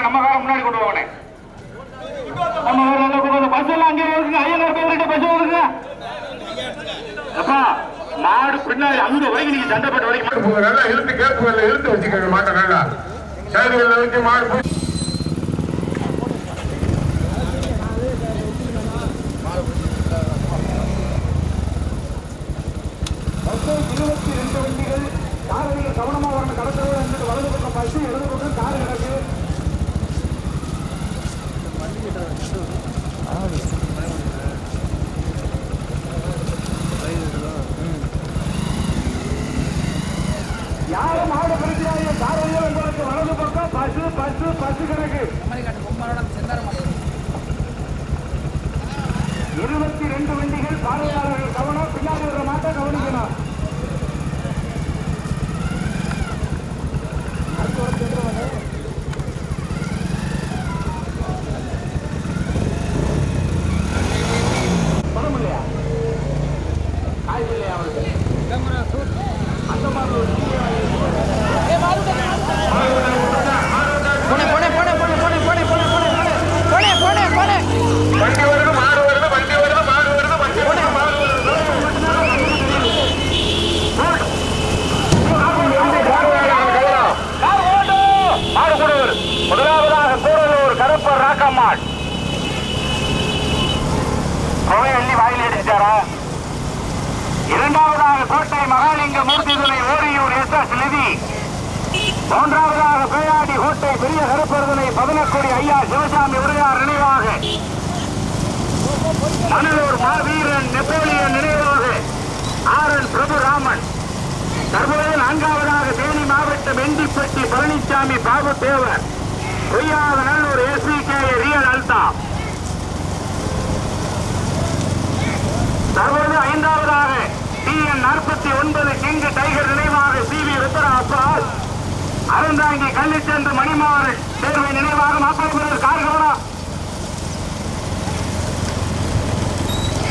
இருக்க நம்ம கார முன்னாடி கொண்டு போகணே நம்ம வேற என்ன கொண்டு பஸ் எல்லாம் அங்கே இருக்குங்க ஐயனார் பேருக்கிட்ட பஸ் நாடு பின்னாடி அங்க வரைக்கும் நீங்க சண்டைப்பட்ட வரைக்கும் இழுத்து கேப்பு இழுத்து வச்சுக்கோங்க மாட்டேன் நல்லா. சரி எல்லாருக்கும் மாடு மாவட்ட பிரச்சனையை தாரையில் பசு பசு பசு கிடக்கு. இருபத்தி ரெண்டு வண்டிகள் பார்வையாளர்கள் கவனம். பெரிய கருப்பருதனை பதினக்கோடி ஐயா சிவசாமி உரையார் நினைவாக. மணலூர் மாவீரன் நெப்போலியன் நினைவாக. R N Prabhuraman. தற்போது நான்காவதாக தேனி மாவட்டம் Andipatti Palanisamy Babu Thevar Poyyatha Nallur S P K Real. தற்போது ஐந்தாவதாக டி என் நாற்பத்தி ஒன்பது கிங் டைகர் நினைவாக சி வி ருத்ரா அப்பால் அறந்தாங்கி கள்ளிச்சென்று மணிமாறு தேர்வை நினைவாக மாப்பிள்ளை கார்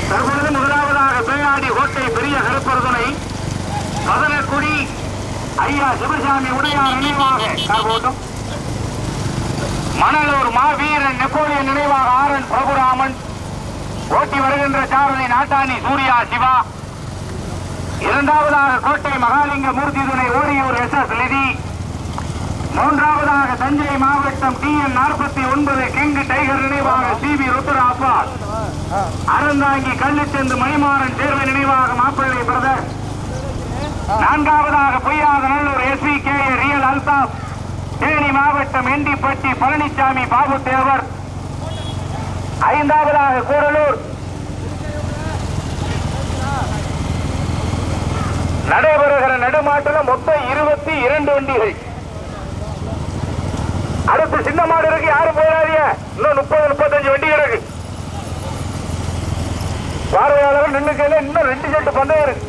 தற்பொழுது முதலாவதாக பேயாடி கோட்டை பெரிய கருப்பருதுணை மதனக்குடி ஐயா சிவசாமி உடையார் நினைவாக கார்கோட்டம். மணலூர் மாவீரன் நெப்போலியன் நினைவாக ஆரன் பிரபுராமன். ஓட்டி வருகின்ற சாரணை நாட்டாணி சூர்யா சிவா. இரண்டாவதாக கோட்டை மகாலிங்க மூர்த்தி துணை ஓரியூர் எஸ் எஸ் நிதி. மூன்றாவதாக தஞ்சை மாவட்டம் டி என் நாற்பத்தி ஒன்பது கிங்கு டைகர் நினைவாக சி பி ருத்ரா அறந்தாங்கி கள்ளிச்செந்து மணிமாறன் தேர்வு நினைவாக மாப்பிள்ளை பிரதர். நான்காவதாக Poyyatha Nallur S V K Real Altaf. Theni மாவட்டம் எண்டிப்பட்டி பழனிசாமி பாபு தேவர் ஐந்தாவதாக கூடலூர். நடைபெறுகிற நடுமாட்டில் மொத்தம் இருபத்தி இரண்டு வண்டிகள். அடுத்து சின்ன மாடு இருக்கு யாரும் போயிடாதீங்க இன்னும் முப்பது முப்பத்தஞ்சு வண்டி இருக்கு. பார்வையாளர்கள் நின்னுக்கையில இன்னும் ரெண்டு செட்டு பந்தயம் இருக்கு.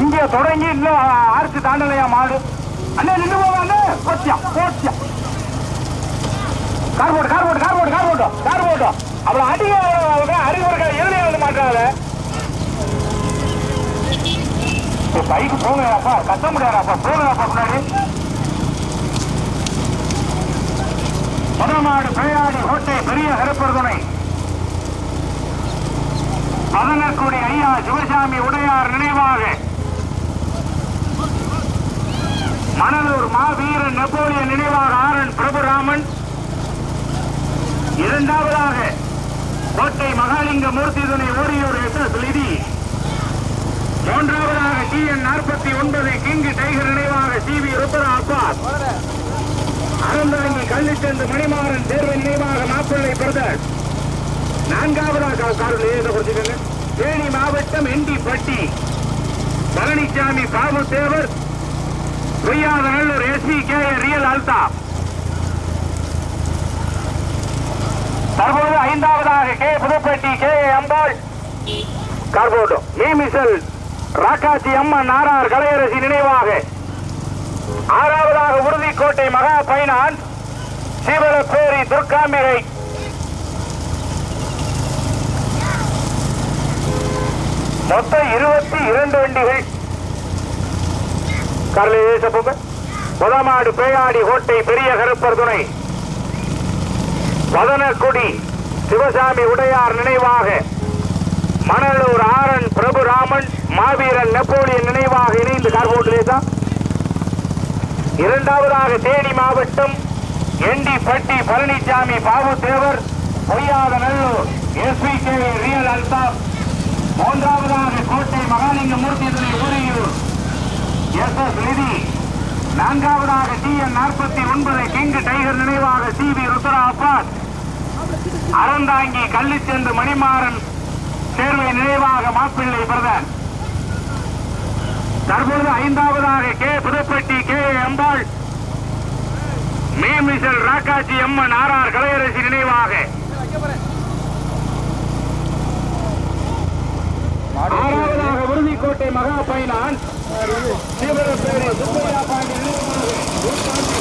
இங்க தொடங்கி இன்னும் ஆர்ச்சி தாண்டலையா மாடு? அண்ணே நின்று போவாங்க போச்சியா போச்சியா. கார் போட்டு கார் போட்டு கார் போட்டு கார் போட்டோம் கார் போட்டோம் அவ்வளவு அடிக்க அவங்க எழுதி வந்து மாட்டாங்க பைக்கு போங்கப்பா கத்த முடியாதாப்பா போங்கப்பா முன்னாடி. மதமாடு பேயாடி கோட்டை பெரிய கருப்பர் துணை பதனக்குடி ஐயா சிவசாமி உடையார் நினைவாக. மணலூர் மாவீரன் நெப்போலியன் நினைவாக ஆரன் பிரபுராமன். இரண்டாவதாக கோட்டை மகாலிங்க மூர்த்தி துணை ஓரியூர் எஸ் எஸ் லிதி. மூன்றாவதாக டி என் நாற்பத்தி ஒன்பது கிங் டைகர் நினைவாக சி வி ருத்ரா அப்பாஸ் அறந்தாங்கி கள்ளிச்சென்று மணிமாறன் தேர்வு நினைவாக மாப்பிள்ளை பிரதர். நான்காவதாக காரில் ஏத தேனி மாவட்டம் Endipatti Palanisamy Babu Thevar Poyyatha Nallur S P K Real Altaf தற்போது ஐந்தாவதாக கே புதுப்பட்டி கே அம்பாள். கார்போட்டோ மீமிசல் ராக்காச்சி அம்மன் நாரார் கலையரசி நினைவாக. ஆறாவதாக உறுதிக்கோட்டை மகா பைனான் சீவலப்பேரி துர்காம்பிகை மொத்தம் இருபத்தி இரண்டு வண்டிகள். காரில் ஏச புதமாடு பேயாடி கோட்டை பெரிய கருப்பர் துணை. வதனக்குடி சிவசாமி உடையார் நினைவாக. மணலூர் ஆரன் பிரபுராமன் மாவீரன் நெப்போலியன் நினைவாக இணைந்து கார்போட்டுலேசா இரண்டாவதாக தேனி மாவட்டம் Endipatti Palanisamy Babu Thevar Poyyatha Nallur S P K Real Altaf. மூன்றாவதாக கோட்டை மகாலிங்க மூர்த்தி ஊரையூர் எஸ் எஸ் நிதி. நான்காவதாக டி என் நாற்பத்தி ஒன்பது கிங் டைகர் நினைவாக சி வி ருத்ரா அப்பாஸ் அறந்தாங்கி கள்ளிச்சென்று மணிமாறன் சேர்வை நினைவாக மாப்பிள்ளை பிரதான் தற்பொழுது ஐந்தாவதாக K Puthupatti K Ambal Memisal Rakkachi Amman R R Kalaiyarasi நினைவாக. ஆறாவதாக உறுதிக்கோட்டை மகா பைனான் சுப்பையா பாண்டி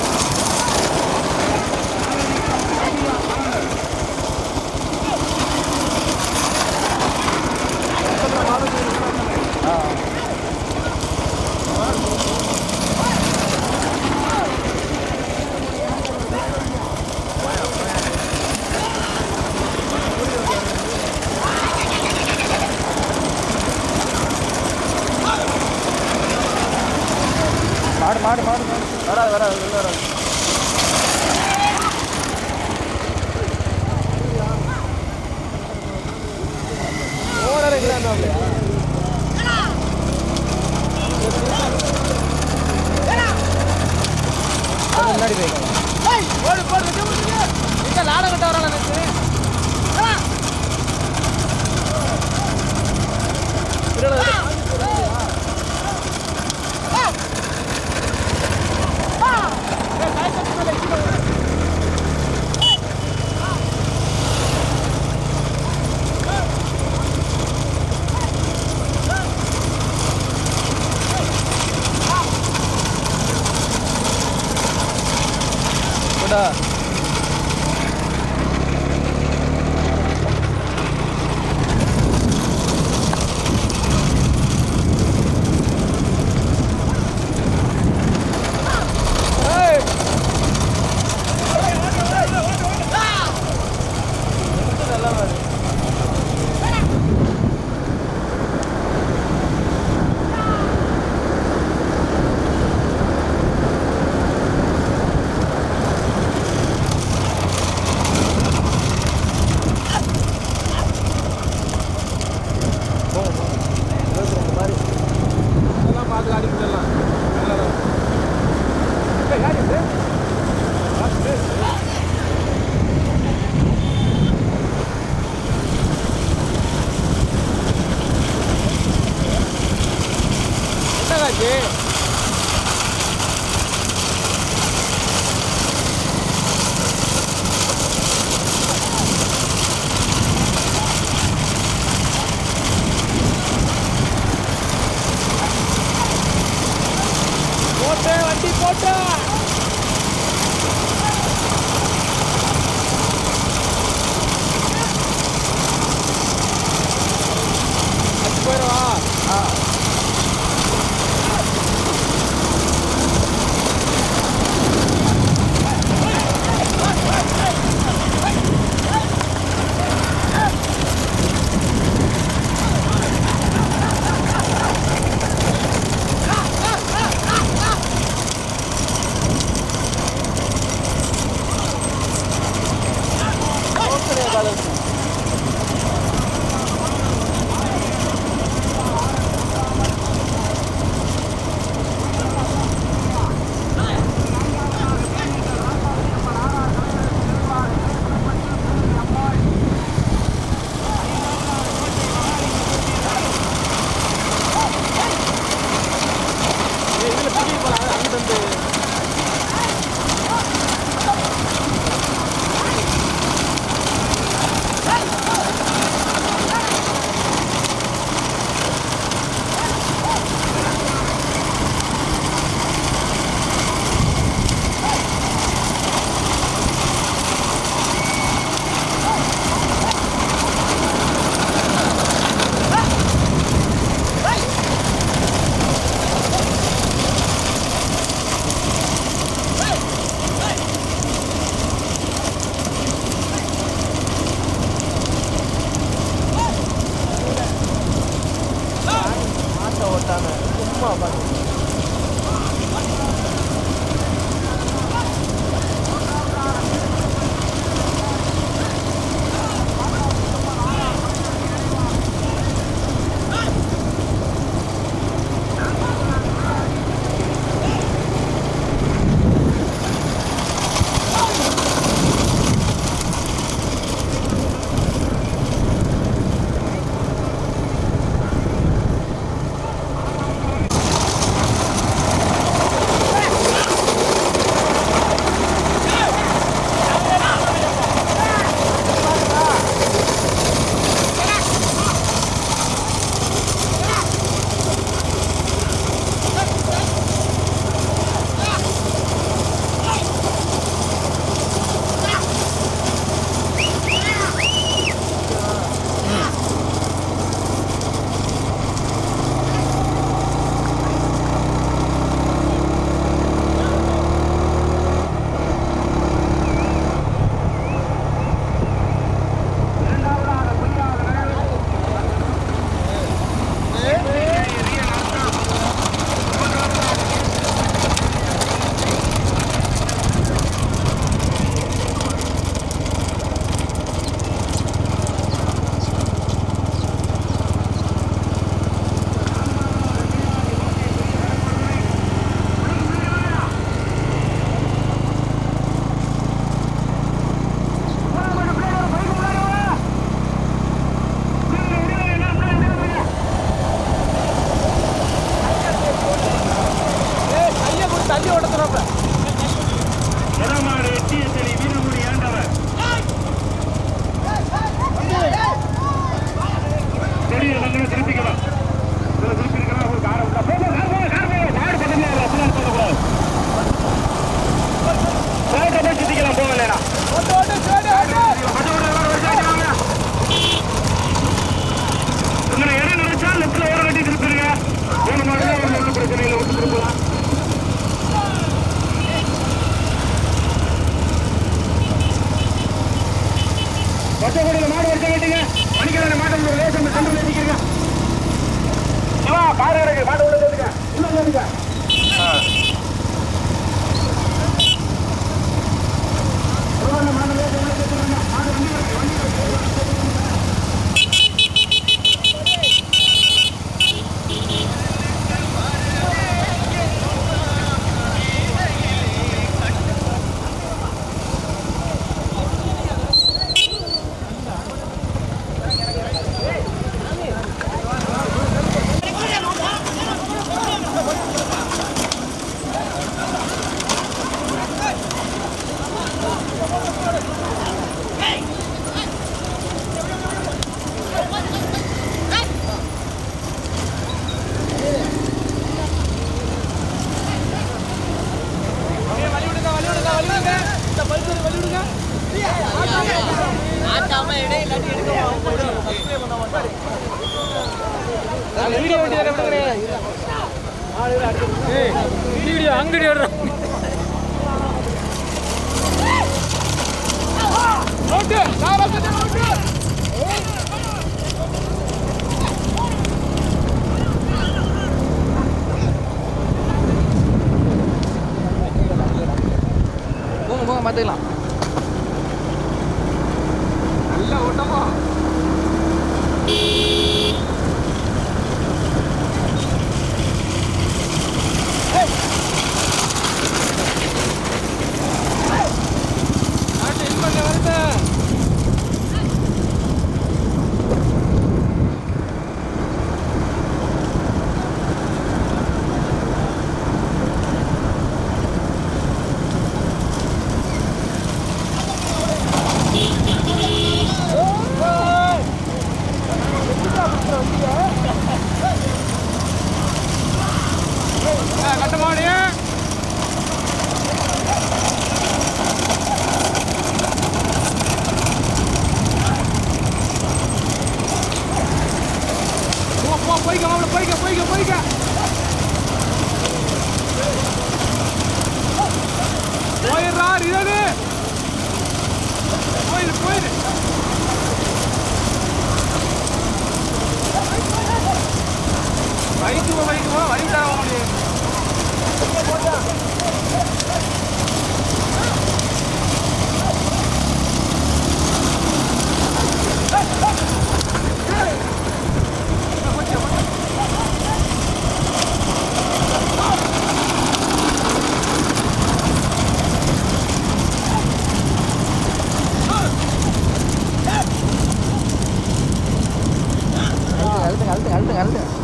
kan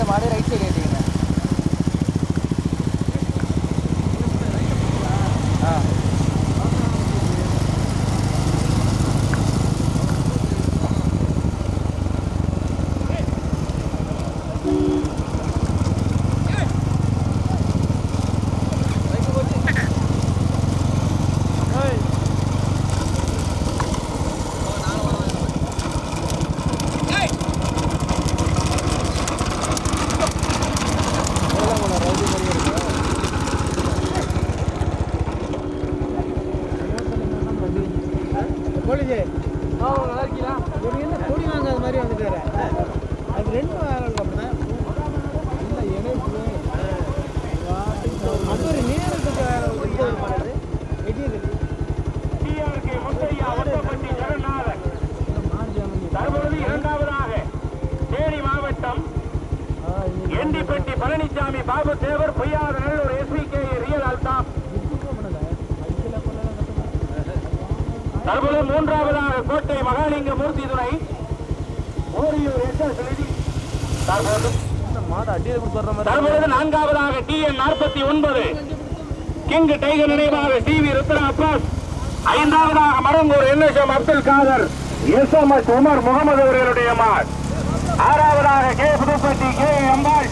நம்ம தற்பொழுது நான்காவதாக டி என் நாற்பத்தி ஒன்பது. கிங் டைகர் நினைவாக டி வி ருத்ரா அப்பாஸ் ஐந்தாவதாக Marungur N S M Abdul Kader S M S Umar Mohammed அவர்களுடைய மாட் ஆறாவதாக K Puthupatti K Ambal.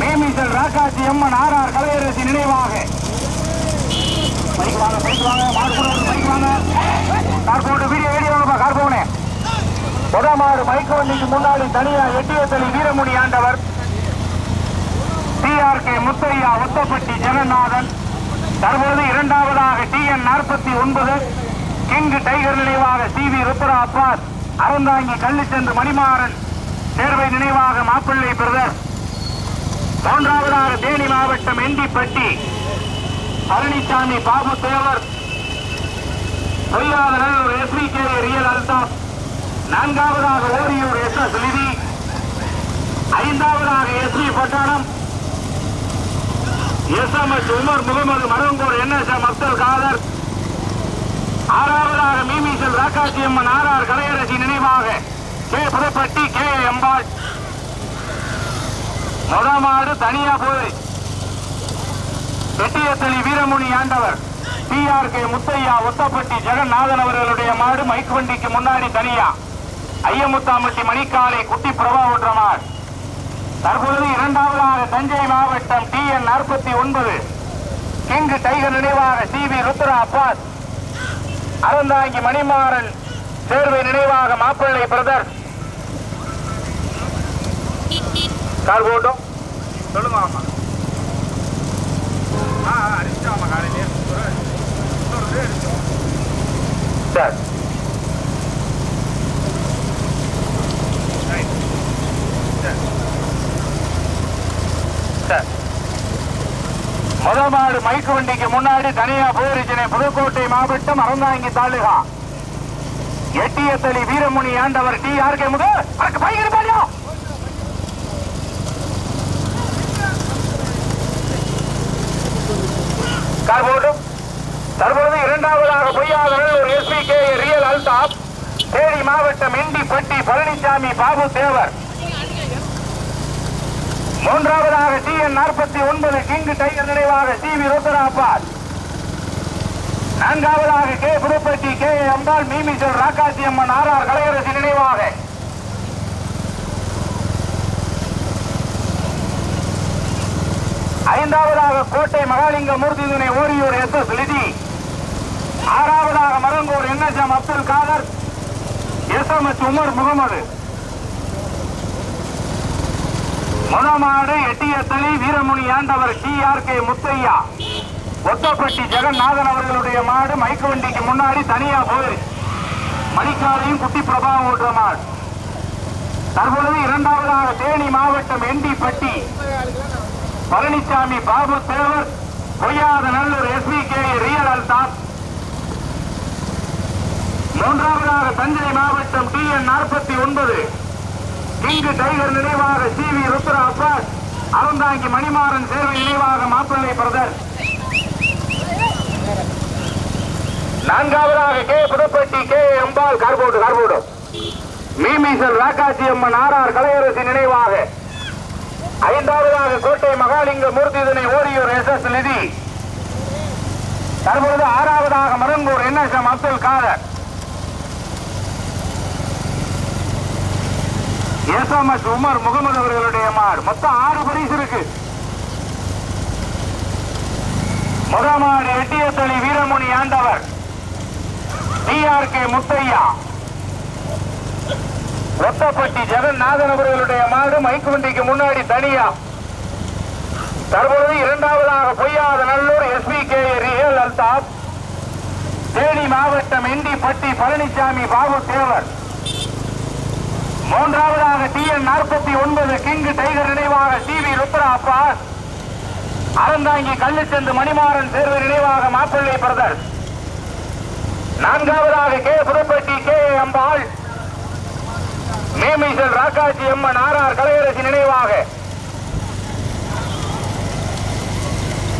Memisal Rakkachi Amman R R Kalaiyarasi நினைவாக. பைக் வாங்க பைக் வாங்க மாடு கூட பைக் வாங்க. கார் போட்டு வீடியோ வீடியோ கார் போனேன் முதமாடு மைக்கு வண்டிக்கு முன்னாடி தனியா எட்டியத்தலி வீரமுடி ஆண்டவர். டிஆர்கே முத்தையா உத்தப்பட்டி ஜெகநாதன். தற்பொழுது இரண்டாவதாக டிஎன் நாற்பத்தி ஒன்பது. கிங் டைகர் நினைவாக சி. வி. ருத்ரா அப்பாஸ் அறந்தாங்கி கள்ளிச்சென்று மணிமாறன். தேர்வை நினைவாக மாப்பிள்ளை பிரதர். மூன்றாவதாக தேனி மாவட்டம் Endipatti. Palanisamy Babu Thevar. Poyyatha Nallur S V K. Real Altaf. நான்காவதாக ஓடியூர் எஸ் எஸ் நிதி. ஐந்தாவதாக S V Pattalam S M S Umar Mohammed Marungur N S M Abdul Kader. ஆறாவதாக Meemisal ராக்காட்சி Amman R R Kalaiyarasi நினைவாக K Pudupatti K எம்பாள். முதமாடு தனியா போய். வெட்டியத்தளி வீரமுனி ஆண்டவர். TRK Muthiah Othapatti Jeganathan அவர்களுடைய மாடு மைக் வண்டிக்கு முன்னாடி தனியா. ஐயமுத்தாம்பட்டி மணிக்காலை குட்டி பிரபா ஓட்டுற தற்பொழுது இரண்டாவதாக தஞ்சை மாவட்டம் டி என் நாற்பத்தி ஒன்பது. கிங் டைகர் நினைவாக சி வி ருத்ரா அப்பாஸ் அறந்தாங்கி மணிமாறன் சேர்வை நினைவாக மாப்பிள்ளை பிரதர். கார் போட்டோம் சொல்லுங்க ஆமா ஆ அடிச்சாமா காலையிலே. சார் சார் முதல் மாடு மைக்கு வண்டிக்கு முன்னாடி தனியா போரிச்சினை புதுக்கோட்டை மாவட்டம் அறந்தாங்கி தாலுகா. எட்டியத்தளி வீரமுனி ஆண்டவர் டி ஆர்கே முக அதுக்கு பயங்கர பாடியா கார் போட்டும். தற்பொழுது இரண்டாவதாக பொய்யாதவர்கள் ஒரு S P K Real Altaf Theni மாவட்டம் இண்டிப்பட்டி பழனிசாமி பாபு தேவர். மூன்றாவதாக டி என் நாற்பத்தி ஒன்பது கிங் டைகர் நினைவாக டி வி ருத்ராபாத். நான்காவதாக K Puthupatti K Ambal Memisal Rakkachi Amman R R Kalaiyarasi நினைவாக. ஐந்தாவதாக கோட்டை மகாலிங்க மூர்த்தி துணை ஓரியூர் எஸ் எஸ் லிதி. ஆறாவதாக Marungur N S M Abdul Kader. S M S Umar Mohammed. முதமாடு Ettiyathali Veeramuni Andavar T R K Muthaiah. Othapatti Jeganathan அவர்களுடைய மாடு மைக்கு வண்டிக்கு முன்னாடி தனியா போய் மணிக்காலையும் குட்டி பிரபாவம் ஓட்டுற மாடு. தற்பொழுது இரண்டாவதாக தேனி மாவட்டம் Endipatti. Palanisamy Babu Thevar Poyyatha Nallur S P K Real Altaf மூன்றாவதாக தஞ்சை மாவட்டம் டி என் நாற்பத்தி ஒன்பது. இங்கு டைகர் நினைவாக சி வி ருத்ரா அப்பாஸ் அறந்தாங்கி மணிமாறன் சேர்வை நினைவாக மாப்பிள்ளை பிரதர். நான்காவதாக கே புதுப்பட்டி கே எம்பால் கார்போடு கார்போடு மீமீசல் ராக்காசி அம்மன் ஆர் ஆர் கலையரசி நினைவாக. ஐந்தாவதாக கோட்டை மகாலிங்க மூர்த்தி இதனை ஓரியூர் எஸ் எஸ் நிதி. தற்பொழுது ஆறாவதாக Marungur N S M Abdul Kader. S M S Umar Mohammed அவர்களுடைய மாடு மொத்தம் ஆறு பரிசு இருக்கு. முதமாடு எட்டியத்தளி வீரமுனி ஆண்டவர். டிஆர்கே முத்தையா. ஒத்தப்பட்டி ஜெகநாதன் அவர்களுடைய மாடு மைக்குவண்டிக்கு முன்னாடி தனியா. தற்பொழுது இரண்டாவதாக Poyyatha Nallur S P K Real Altaf. Theni மாவட்டம் எண்டிப்பட்டி பழனிசாமி பாபு தேவர். மூன்றாவதாக டி என் நாற்பத்தி ஒன்பது கிங் டைகர் நினைவாக டி வி ருத்ரா அப்பாஸ் அறந்தாங்கி கள்ளிச்செந்து மணிமாறன் தேர்வு நினைவாக மாப்பிள்ளை பிரதர்ஸ் நான்காவதாக K Puduppatti K Ambal. Memisal Rakkachi Amman RR Kalaiyarasi நினைவாக.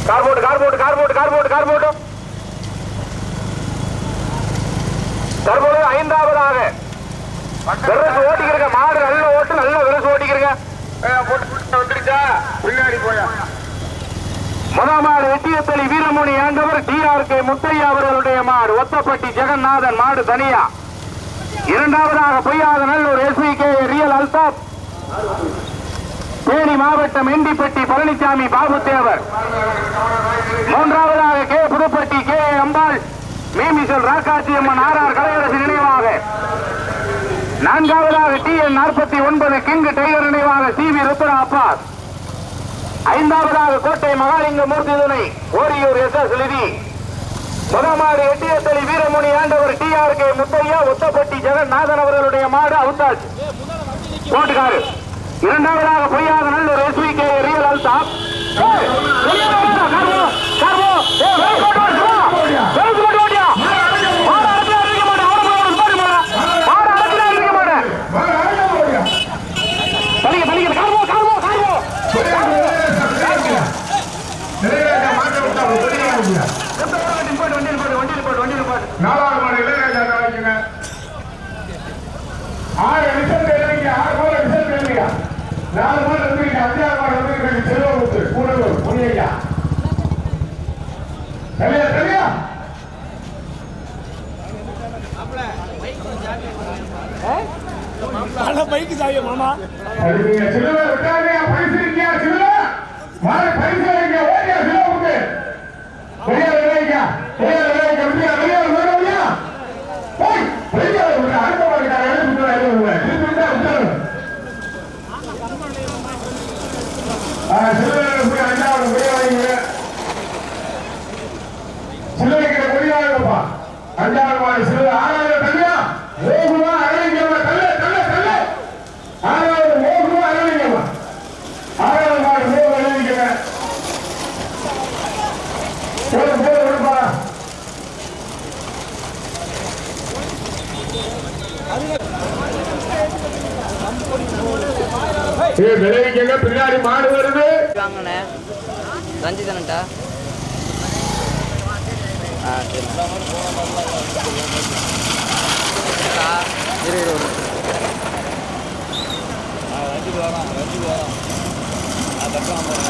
கார்போர்டு கார்போர்டு கார்போர்டு கார்போர்டு கார்போர்டு தற்போது ஐந்தாவதாக விரசு ஓட்டிக்கிறங்க மாடு நல்ல ஓட்டு நல்ல விரசு ஓட்டிக்கிறங்க வந்துருச்சா? பின்னாடி போயா. முதல் மாடு வெட்டியத்தளி வீரமுனி ஆண்டவர் டிஆர்கே முத்தையா அவர்களுடைய மாடு ஒத்தப்பட்டி ஜெகநாதன் மாடு தனியா. இரண்டாவதாக Poyyatha Nallur S V K Real Altaf. Theni மாவட்டம் எண்டிப்பட்டி பழனிசாமி பாபு தேவர் மூன்றாவதாக K Puthupatti K Ambal Memisal Rakkachi Amman R R Kalaiyarasu நினைவாக. நான்காவதாக டி என் நாற்பத்தி ஒன்பது கிங் டைகர் நினைவாக சி வி ருத்ரா அப்பாஸ் ஐந்தாவதாக கோட்டை மகாலிங்க மூர்த்தி துணை ஓரியூர் எஸ் எஸ் லிதி முதமாடு Ettiyathali Veeramuni Andavar T R K Muthaiah Othapatti Jeganathan அவர்களுடைய மாடு அவுத்தாஜ் போட்டுக்காரு இரண்டாவதாக Poyyatha Nallur S V K Real Altaf நாலாவது மாடு இளையராஜா நாளைக்குங்க ஆறு ரிசல்ட் எழுதிங்க ஆறு மாடு ரிசல்ட் எழுதிங்க நாலு மாடு எழுதிங்க அஞ்சாறு மாடு எழுதிங்க செல்வமுத்து கூடலூர் முனியா சரியா சரியா பைக்கு சாவியா மாமா சரிங்க சிலுவை விட்டாங்க பரிசு இருக்கியா சிலுவை மாடு பரிசு வைங்க ஓடியா சிலுவை பெரிய விளைவிக்கா பெரிய விளைவிக்கா விட்டியா வெளியே விளையா போய் பெரிய விளைவிக்கா அடுத்த விளைவிக்கல பின்னாடி மாடு வருது? வாங்கினேன் ரஞ்சிதன்ட்டா இரு இரு ரஞ்சித் வரான் ரஞ்சித் வரான் அதுக்கப்புறம்